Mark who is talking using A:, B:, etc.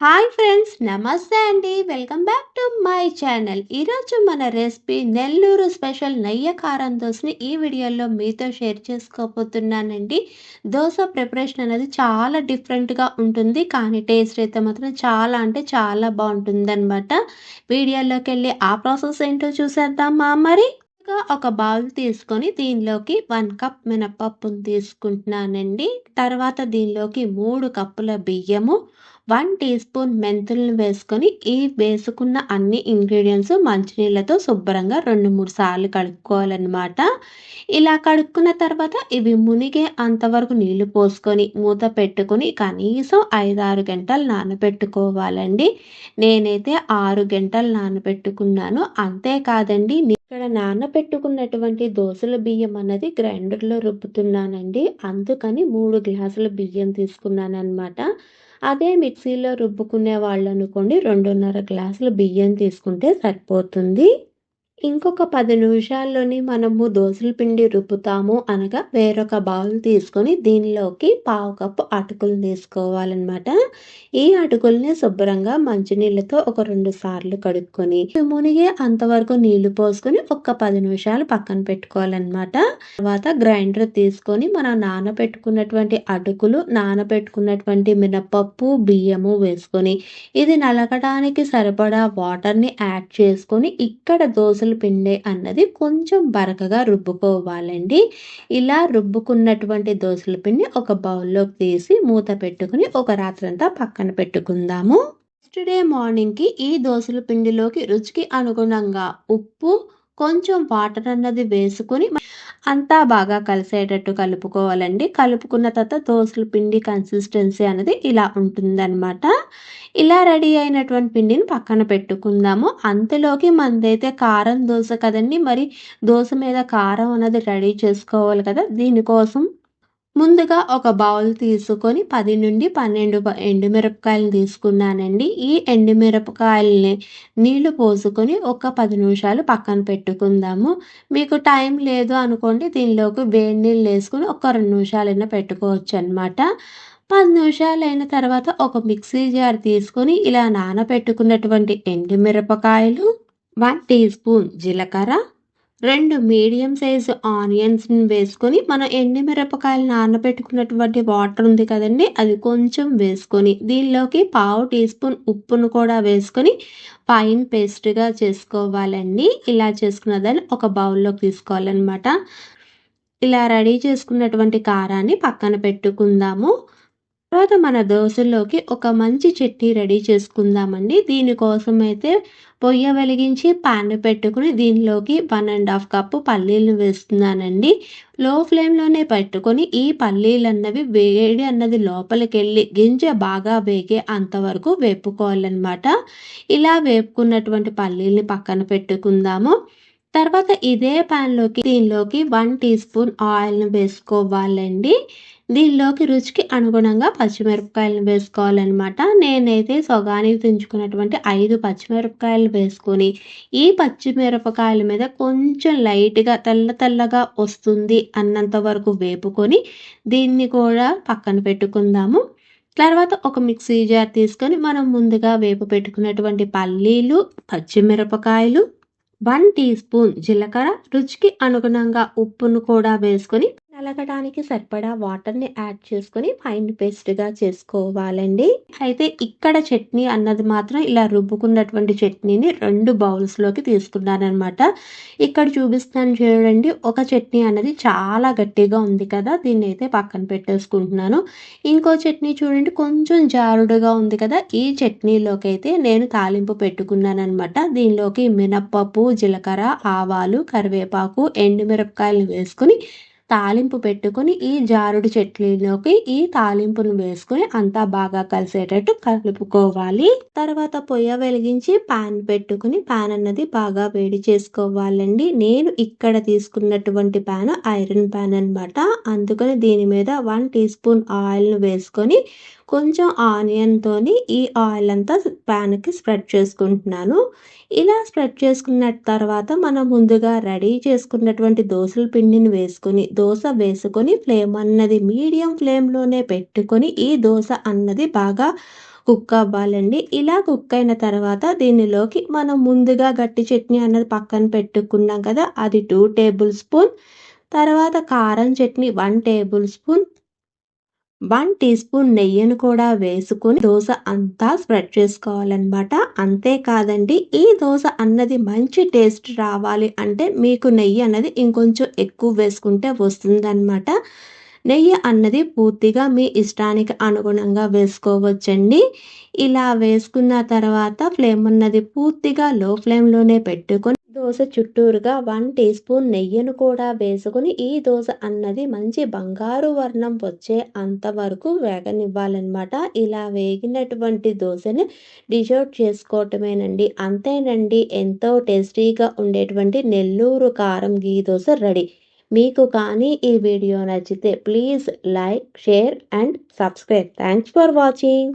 A: Hi friends నమస్తే అండి. Welcome back to my channel. ఈరోజు మన రెసిపీ నెల్లూరు స్పెషల్ నెయ్యి కారం దోశని ఈ వీడియోలో మీతో షేర్ చేసుకోబోతున్నానండి. దోశ ప్రిపరేషన్ అనేది చాలా డిఫరెంట్గా ఉంటుంది. కానీ టేస్ట్ అయితే మాత్రం చాలా అంటే చాలా బాగుంటుంది అనమాట వీడియోలోకి వెళ్ళి ఆ ప్రాసెస్ ఏంటో చూసేద్దామా మరి? ఒక బౌల్ తీసుకొని దీనిలోకి వన్ కప్ మినపప్పును తీసుకుంటున్నానండి. తర్వాత దీనిలోకి మూడు కప్పుల బియ్యము వన్ టీ స్పూన్ మెంతులను వేసుకొని ఈ వేసుకున్న అన్ని ఇంగ్రీడియంట్స్ మంచినీళ్ళతో శుభ్రంగా రెండు మూడు సార్లు కడుక్కోవాలన్నమాట. ఇలా కడుక్కున్న తర్వాత ఇవి మునిగే అంతవరకు నీళ్ళు పోసుకొని మూత పెట్టుకొని కనీసం ఐదు ఆరు గంటలు నానబెట్టుకోవాలండి. నేనైతే ఆరు గంటలు నానబెట్టుకున్నాను. అంతేకాదండి ఇక్కడ నానబెట్టుకున్నటువంటి దోశల బియ్యం అన్నది గ్రైండర్లో రుబ్బుతున్నానండి. అందుకని మూడు గ్లాసుల బియ్యం తీసుకున్నాను అనమాట అదే మిక్సీలో రుబ్బుకునే వాళ్ళు అనుకోండి రెండున్నర గ్లాసులు బియ్యం తీసుకుంటే సరిపోతుంది. ఇంకొక పది నిమిషాల్లోని మనము దోసల పిండి రుబ్బుతాము అనగా వేరొక బౌల్ తీసుకొని దీనిలోకి పావు కప్పు అటుకులు తీసుకోవాలన్నమాట. ఈ అటుకుల్ని శుభ్రంగా మంచినీళ్ళతో ఒక రెండు సార్లు కడుక్కొని మునిగే అంతవరకు నీళ్ళు పోసుకొని ఒక పది నిమిషాలు పక్కన పెట్టుకోవాలన్నమాట. తర్వాత గ్రైండర్ తీసుకొని మనం నానబెట్టుకున్నటువంటి అటుకులు నానబెట్టుకున్నటువంటి మినపప్పు బియ్యము వేసుకొని ఇది నలగడానికి సరిపడా వాటర్ని యాడ్ చేసుకొని ఇక్కడ దోశ దోసల పిండి అన్నది కొంచెం బరకగా రుబ్బుకోవాలండి. ఇలా రుబ్బుకున్నటువంటి దోసల పిండి ఒక బౌల్లోకి తీసి మూత పెట్టుకుని ఒక రాత్రంతా పక్కన పెట్టుకుందాము. నెక్స్ట్ డే మార్నింగ్కి ఈ దోసల పిండిలోకి రుచికి అనుగుణంగా ఉప్పు కొంచెం వాటర్ అన్నది వేసుకొని అంతా బాగా కలిసేటట్టు కలుపుకోవాలండి. కలుపుకున్న తర్వాత దోశల పిండి కన్సిస్టెన్సీ అనేది ఇలా ఉంటుందన్నమాట. ఇలా రెడీ అయినటువంటి పిండిని పక్కన పెట్టుకుందాము. అంతలోకి మనదైతే కారం దోశ కదండి. మరి దోశ మీద కారం అనేది రెడీ చేసుకోవాలి కదా. దీనికోసం ముందుగా ఒక బౌల్ తీసుకొని పది నుండి పన్నెండు ఎండుమిరపకాయలు తీసుకున్నానండి. ఈ ఎండుమిరపకాయలని నీళ్ళు పోసుకొని ఒక పది నిమిషాలు పక్కన పెట్టుకుందాము. మీకు టైం లేదు అనుకోండి దీనిలోకి వేడి నీళ్ళు వేసుకొని ఒక రెండు నిమిషాలైనా పెట్టుకోవచ్చు అనమాట పది నిమిషాలు అయిన తర్వాత ఒక మిక్సీ జార్ తీసుకొని ఇలా నానబెట్టుకున్నటువంటి ఎండుమిరపకాయలు వన్ టీ స్పూన్ జీలకర్ర రెండు మీడియం సైజు ఆనియన్స్ని వేసుకొని మనం ఎండి మిరపకాయలు నానబెట్టుకున్నటువంటి వాటర్ ఉంది కదండి అది కొంచెం వేసుకొని దీనిలోకి పావు టీ స్పూన్ ఉప్పును కూడా వేసుకొని ఫైన్ పేస్ట్గా చేసుకోవాలండి. ఇలా చేసుకున్న దాన్ని ఒక బౌల్లోకి తీసుకోవాలన్నమాట. ఇలా రెడీ చేసుకున్నటువంటి కారాన్ని పక్కన పెట్టుకుందాము. తర్వాత మన దోశలోకి ఒక మంచి చట్నీ రెడీ చేసుకుందామండి. దీనికోసం అయితే పొయ్య వెలిగించి పాన్ పెట్టుకుని దీనిలోకి వన్ అండ్ హాఫ్ కప్పు పల్లీలను వేస్తున్నానండి. లో ఫ్లేమ్లోనే పెట్టుకొని ఈ పల్లీలు అన్నవి వేడి అన్నది లోపలికి వెళ్ళి గింజ బాగా వేగే అంతవరకు వేపుకోవాలన్నమాట. ఇలా వేపుకున్నటువంటి పల్లీల్ని పక్కన పెట్టుకుందాము. తర్వాత ఇదే ప్యాన్లోకి దీనిలోకి వన్ టీ స్పూన్ ఆయిల్ని వేసుకోవాలండి. దీనిలోకి రుచికి అనుగుణంగా పచ్చిమిరపకాయలను వేసుకోవాలన్నమాట. నేనైతే సొగానికి తుంచుకున్నటువంటి ఐదు పచ్చిమిరపకాయలు వేసుకొని ఈ పచ్చిమిరపకాయల మీద కొంచెం లైట్గా తెల్ల తెల్లగా వస్తుంది అన్నంత వరకు వేపుకొని దీన్ని కూడా పక్కన పెట్టుకుందాము. తర్వాత ఒక మిక్సీ జార్ తీసుకొని మనం ముందుగా వేపు పెట్టుకున్నటువంటి పల్లీలు పచ్చిమిరపకాయలు వన్ టీ స్పూన్ జీలకర్ర రుచికి అనుగుణంగా ఉప్పును కూడా వేసుకొని కలగడానికి సరిపడా వాటర్ని యాడ్ చేసుకొని ఫైన్ పేస్ట్గా చేసుకోవాలండి. అయితే ఇక్కడ చట్నీ అన్నది మాత్రం ఇలా రుబ్బుకున్నటువంటి చట్నీని రెండు బౌల్స్లోకి తీసుకున్నానమాట ఇక్కడ చూపిస్తాను చూడండి ఒక చట్నీ అన్నది చాలా గట్టిగా ఉంది కదా దీన్ని అయితే పక్కన పెట్టేసుకుంటున్నాను. ఇంకో చట్నీ చూడండి కొంచెం జారుడుగా ఉంది కదా ఈ చట్నీలోకి అయితే నేను తాలింపు పెట్టుకున్నాను అనమాట దీనిలోకి మినప్పప్పు జీలకర్ర ఆవాలు కరివేపాకు ఎండుమిరపకాయలు వేసుకుని తాలింపు పెట్టుకొని ఈ జారుడు చెట్లలోకి ఈ తాలింపును వేసుకొని అంతా బాగా కలిసేటట్టు కలుపుకోవాలి. తర్వాత పొయ్య వెలిగించి పాన్ పెట్టుకుని పాన్ అన్నది బాగా వేడి చేసుకోవాలండి. నేను ఇక్కడ తీసుకున్నటువంటి పాన్ ఐరన్ పాన్ అనమాట అందుకని దీని మీద వన్ టీ స్పూన్ ఆయిల్ను వేసుకొని కొంచెం ఆనియన్తోని ఈ ఆయిల్ అంతా ప్యాన్కి స్ప్రెడ్ చేసుకుంటున్నాను. ఇలా స్ప్రెడ్ చేసుకున్న తర్వాత మనం ముందుగా రెడీ చేసుకున్నటువంటి దోశల పిండిని వేసుకొని దోశ వేసుకొని ఫ్లేమ్ అన్నది మీడియం ఫ్లేమ్లోనే పెట్టుకొని ఈ దోశ అన్నది బాగా కుక్ అవ్వాలండి. ఇలా కుక్ అయిన తర్వాత దీనిలోకి మనం ముందుగా గట్టి చట్నీ అన్నది పక్కన పెట్టుకున్నాం కదా అది టూ టేబుల్ స్పూన్ తర్వాత కారం chutney one tablespoon one teaspoon నెయ్యిని కూడా వేసుకుని దోశ అంతా స్ప్రెడ్ చేసుకోవాలన్నమాట. అంతేకాదండి ఈ దోశ అన్నది మంచి టేస్ట్ రావాలి అంటే మీకు నెయ్యి అన్నది ఇంకొంచెం ఎక్కువ వేసుకుంటే వస్తుందన్నమాట. నెయ్యి అన్నది పూర్తిగా మీ ఇష్టానికి అనుగుణంగా వేసుకోవచ్చండి. ఇలా వేసుకున్న తర్వాత ఫ్లేమ్ ఉన్నది పూర్తిగా లో ఫ్లేమ్లోనే పెట్టుకొని దోశ చుట్టూరుగా వన్ టీ స్పూన్ నెయ్యిను కూడా వేసుకుని ఈ దోశ అన్నది మంచి బంగారు వర్ణం వచ్చే అంతవరకు వేగనివ్వాలన్నమాట. ఇలా వేగినటువంటి దోశని డిజర్ట్ చేసుకోవటమేనండి. అంతేనండి ఎంతో టేస్టీగా ఉండేటువంటి నెల్లూరు కారం గీ దోశ రెడీ. మీకు కానీ ఈ వీడియో నచ్చితే please like share and subscribe thanks for watching